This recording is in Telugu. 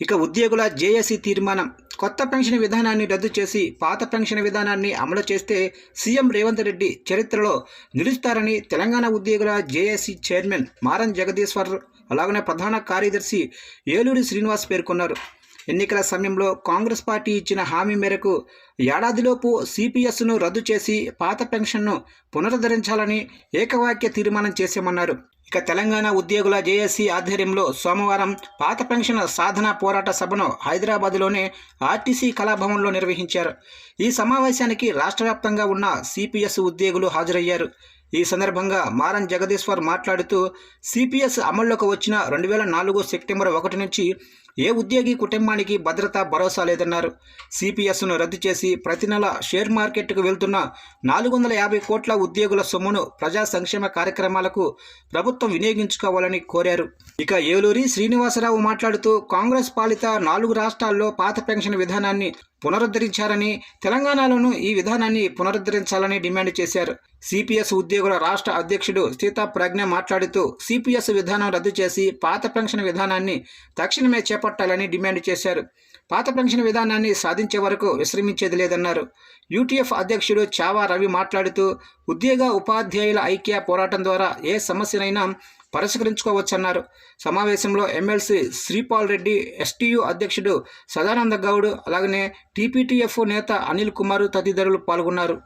ఇక ఉద్యోగుల జేఏసీ తీర్మానం. కొత్త పెన్షన్ విధానాన్ని రద్దు చేసి పాత పెన్షన్ విధానాన్ని అమలు చేస్తే సీఎం రేవంత్ రెడ్డి చరిత్రలో నిలుస్తారని తెలంగాణ ఉద్యోగుల జేఏసీ చైర్మన్ మారన్ జగదీశ్వర్ అలాగనే ప్రధాన కార్యదర్శి ఏలూరి శ్రీనివాస్ పేర్కొన్నారు. ఎన్నికల సమయంలో కాంగ్రెస్ పార్టీ ఇచ్చిన హామీ మేరకు ఏడాదిలోపు సిపిఎస్ను రద్దు చేసి పాత పెన్షన్ను పునరుద్ధరించాలని ఏకవాక్య తీర్మానం చేశామన్నారు. ఇక తెలంగాణ ఉద్యోగుల జేఏసీ ఆధ్వర్యంలో సోమవారం పాత పెన్షన్ సాధన పోరాట సభను హైదరాబాద్లోని ఆర్టీసీ కళాభవన్లో నిర్వహించారు. ఈ సమావేశానికి రాష్ట్ర వ్యాప్తంగా ఉన్న సిపిఎస్ ఉద్యోగులు హాజరయ్యారు. ఈ సందర్భంగా మారన్ జగదీశ్వర్ మాట్లాడుతూ సిపిఎస్ అమల్లోకి వచ్చిన రెండు వేల నాలుగు సెప్టెంబర్ ఒకటి నుంచి ఏ ఉద్యోగి కుటుంబానికి భద్రత భరోసా లేదన్నారు? సిపిఎస్ను రద్దు చేసి ప్రతి నెల షేర్ మార్కెట్కు వెళ్తున్న నాలుగు వందల యాభై కోట్ల ఉద్యోగుల సొమ్మును ప్రజా సంక్షేమ కార్యక్రమాలకు ప్రభుత్వం వినియోగించుకోవాలని కోరారు. ఇక ఏలూరి శ్రీనివాసరావు మాట్లాడుతూ కాంగ్రెస్ పాలిత నాలుగు రాష్ట్రాల్లో పాత పెన్షన్ విధానాన్ని పునరుద్ధరించారని తెలంగాణలోనూ ఈ విధానాన్ని పునరుద్ధరించాలని డిమాండ్ చేశారు. సిపిఎస్ ఉద్యోగుల రాష్ట్ర అధ్యక్షుడు సీతా ప్రజ్ఞ మాట్లాడుతూ సిపిఎస్ విధానం రద్దు చేసి పాత పెన్షన్ విధానాన్ని తక్షణమే చేపట్టాలని డిమాండ్ చేశారు. పాత పెన్షన్ విధానాన్ని సాధించే వరకు విశ్రమించేది లేదన్నారు. యూటీఎఫ్ అధ్యక్షుడు చావా రవి మాట్లాడుతూ ఉద్యోగ ఉపాధ్యాయుల ఐక్య పోరాటం ద్వారా ఏ సమస్యనైనా పరిష్కరించుకోవచ్చన్నారు. సమావేశంలో ఎమ్మెల్సీ శ్రీపాల్ రెడ్డి ఎస్టీయు అధ్యక్షుడు సదానంద గౌడ్ అలాగనే టీపీటీఎఫ్ నేత అనిల్ కుమార్ తదితరులు పాల్గొన్నారు.